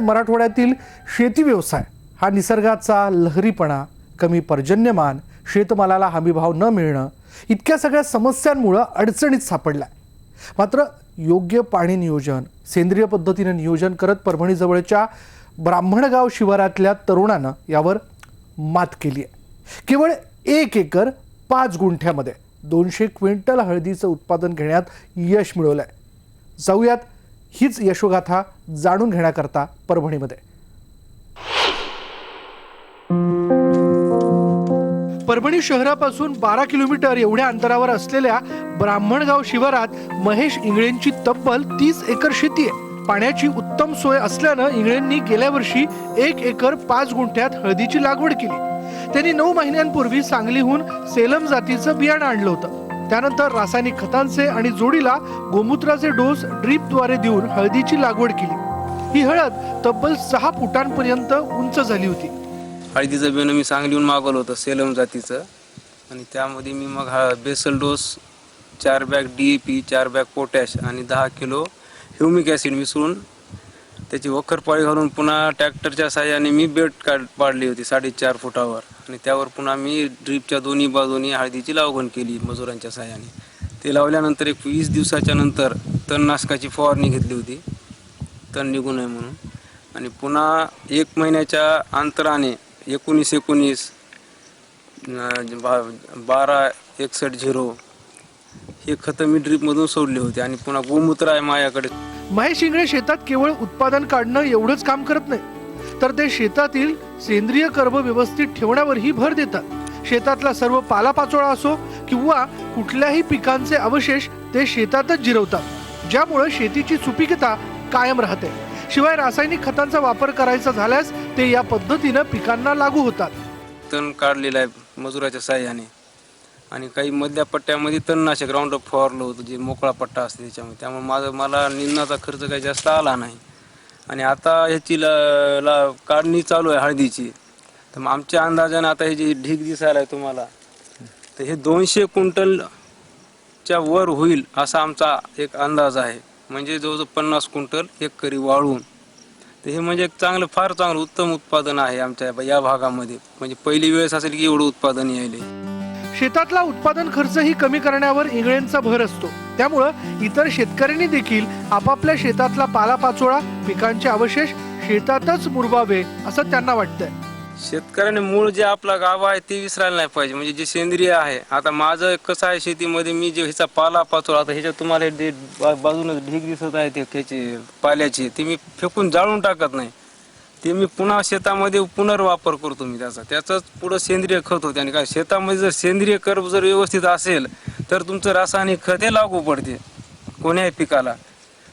मराठवाड्यातील शेती व्यवसाय हा निसर्गाचा लहरीपणा कमी पर्जन्यमान शेतमालाला हमीभाव न मिळणं इतक्या सगळ्या समस्यांमुळं अडचणीत सापडला मात्र योग्य पाणी नियोजन सेंद्रिय पद्धतीने नियोजन करत परभणीजवळच्या ब्राह्मणगाव शिवारातल्या तरुणानं यावर मात केली आहे. केवळ एक एकर पाच गुंठ्यामध्ये दोनशे क्विंटल हळदीचं उत्पादन घेण्यात यश मिळवलं आहे जाऊयात हीच यशोगाथा जाणून घेण्याकरता परभणीमध्ये. परभणी शहरापासून बारा किलोमीटर एवढ्या अंतरावर असलेल्या ब्राह्मणगाव शिवारात महेश इंगळेंची तब्बल तीस एकर शेती आहे. पाण्याची उत्तम सोय असल्यानं इंगळेंनी गेल्या वर्षी एक एकर पाच गुंठ्यात हळदीची लागवड केली. त्यांनी नऊ महिन्यांपूर्वी सांगलीहून सेलम जातीचं बियाणं आणलं होतं. त्यानंतर रासायनिक खतांचे आणि जोडीला गोमूत्राचे डोस ड्रीपद्वारे देऊन हळदीची लागवड केली. ही हळद तब्बल सहा फुटांपर्यंत उंच झाली होती. हळदीचं बियाणं मी सांगलीहून मागवलं होतं सेलम जातीचं. आणि त्यामध्ये मी मग हा बेसल डोस चार बॅग डी ए पी चार बॅग पोटॅश आणि दहा किलो ह्युमिक ॲसिड मिसळून त्याची वखरपाळी घालून पुन्हा ट्रॅक्टरच्या साह्याने मी बेड काढ पाडली होती साडेचार फुटावर. आणि त्यावर पुन्हा मी ड्रीपच्या दोन्ही बाजूनी हळदीची लागवण केली मजुरांच्या साह्याने. ते लावल्यानंतर एक वीस दिवसाच्या नंतर तणनाशकाची फवारणी घेतली होती. तण निघू नये म्हणून. आणि पुन्हा एक महिन्याच्या अंतराने एकोणीस एकोणीस बा- बारा एकसष्ट झिरो हे खतं मी ड्रीपमधून सोडले होते. आणि पुन्हा गोमूत्र आहे माझ्याकडे. महेश इंगळे शेतात केवळ उत्पादन काढणं एवढंच काम करत नाही. तर ते शेतातील सेंद्रिय कर्ब व्यवस्थित ठेवण्यावरही भर देतात. शेतातला सर्व पालापाचोळा असो किंवा कुठल्याही पिकांचे अवशेष ते शेतातच जिरवतात. ज्यामुळे शेतीची सुपीकता कायम राहते. शिवाय रासायनिक खतांचा वापर करायचा झाल्यास ते या पद्धतीनं पिकांना लागू होतात. तण काढलेलं आहे मजुराच्या साह्याने. आणि काही मधल्या पट्ट्यामध्ये तणनाशक राऊंडअप फवारलं होतं जे मोकळा पट्टा असते त्याच्यामध्ये. त्यामुळे माझं मला निंदनाचा खर्च काही जास्त आला नाही. आणि आता ह्याची ला, ला काढणी चालू आहे हळदीची. तर मग आमच्या अंदाजाने आता हे जे ढीग दिसायला आहे तुम्हाला तर हे दोनशे क्विंटलच्या वर होईल असा आमचा एक अंदाज आहे. म्हणजे जवळजवळ पन्नास क्विंटल एक करी वाळून. तर हे म्हणजे एक चांगलं फार चांगलं उत्तम उत्पादन आहे आमच्या या भागामध्ये. म्हणजे पहिली वेळेस असेल की एवढं उत्पादन यायले. शेतातला उत्पादन खर्चही कमी करण्यावर इंगळेंचा भर असतो. त्यामुळं इतर शेतकऱ्यांनी देखील आपापल्या शेतातला पालापाचोळा पिकांचे अवशेष शेतातच मुरवावे असं त्यांना वाटतंय. शेतकऱ्याने मूळ जे आपला गाव आहे ते विसरायला नाही पाहिजे. म्हणजे जे सेंद्रिय आहे आता माझं कसं आहे शेतीमध्ये मी जे ह्याचा पाला पाचोळा आता ह्याच्यात तुम्हाला जे ढीक ढीग दिसत आहे ते ह्याचे पाल्याचे ते मी फेकून जाळून टाकत नाही. ते मी पुन्हा शेतामध्ये पुनर्वापर करतो मी त्याचा. त्याचंच पुढं सेंद्रिय खत होते आणि काय शेतामध्ये जर सेंद्रिय कर्ब जर व्यवस्थित असेल तर तुमचं रासायनिक खत हे लागू पडते कोण्याही पिकाला.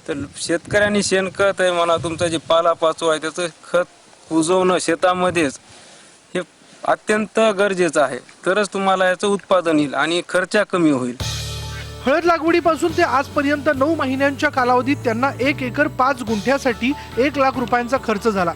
तर शेतकऱ्यांनी शेणखत आहे म्हणा तुमचं जे पालापाचो आहे त्याचं खत कुजवणं शेतामध्येच हे अत्यंत गरजेचं आहे. तरच तुम्हाला याचं उत्पादन येईल आणि खर्च कमी होईल. हळद लागवडीपासून ते आजपर्यंत नऊ महिन्यांच्या कालावधीत त्यांना एक एकर पाच गुंठ्यासाठी एक लाख रुपयांचा खर्च झाला.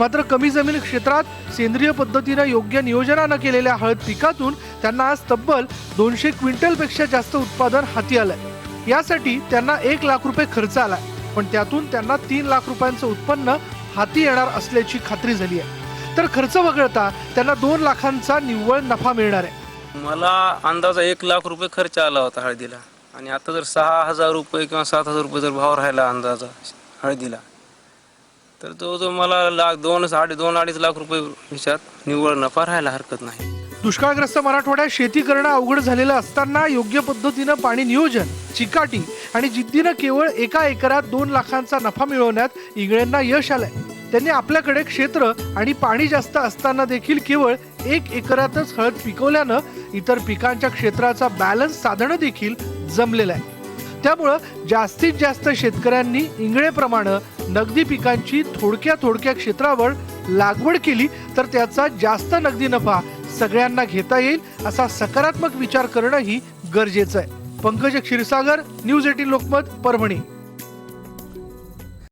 मात्र कमी जमीन क्षेत्रात सेंद्रिय पद्धतीनं योग्य नियोजनानं केलेल्या हळद पिकातून त्यांना आज तब्बल दोनशे क्विंटलपेक्षा जास्त उत्पादन हाती आलंय. यासाठी त्यांना एक लाख रुपये खर्च आलाय. पण त्यातून त्यांना तीन लाख रुपयांचं उत्पन्न हाती येणार असल्याची खात्री झाली आहे. तर खर्च वगळता त्यांना दोन लाखांचा निव्वळ नफा मिळणार आहे. मला अंदाजा एक लाख रुपये खर्च आला होता हळदीला. आणि आता जर सहा हजार रुपये किंवा सात हजार रुपये जर भाव राहिला अंदाजा हळदीला तर तो जो मला लाख दोन साडे दोन अडीच लाख रुपये ह्याच्यात निव्वळ नफा राहायला हरकत नाही. दुष्काळग्रस्त मराठवाड्यात शेती करणं अवघड झालेलं असताना योग्य पद्धतीनं पाणी नियोजन चिकाटी आणि जिद्दीनं केवळ एका एकरात दोन लाखांचा नफा मिळवण्यात इंगळ्यांना यश आलंय. त्यांनी आपल्याकडे क्षेत्र आणि पाणी जास्त असताना देखील केवळ एक एकरातच हळद पिकवल्यानं इतर पिकांच्या क्षेत्राचा बॅलन्स साधणं देखील जमलेलं आहे. त्यामुळं जास्तीत जास्त शेतकऱ्यांनी इंगळेप्रमाणे नगदी पिकांची थोडक्या थोडक्या क्षेत्रावर लागवड केली तर त्याचा जास्त नगदी नफा सगळ्यांना घेता येईल असा सकारात्मक विचार करणंही गरजेचं आहे. Pankaj Kshirsagar news eighteen Lokmat Parbhani.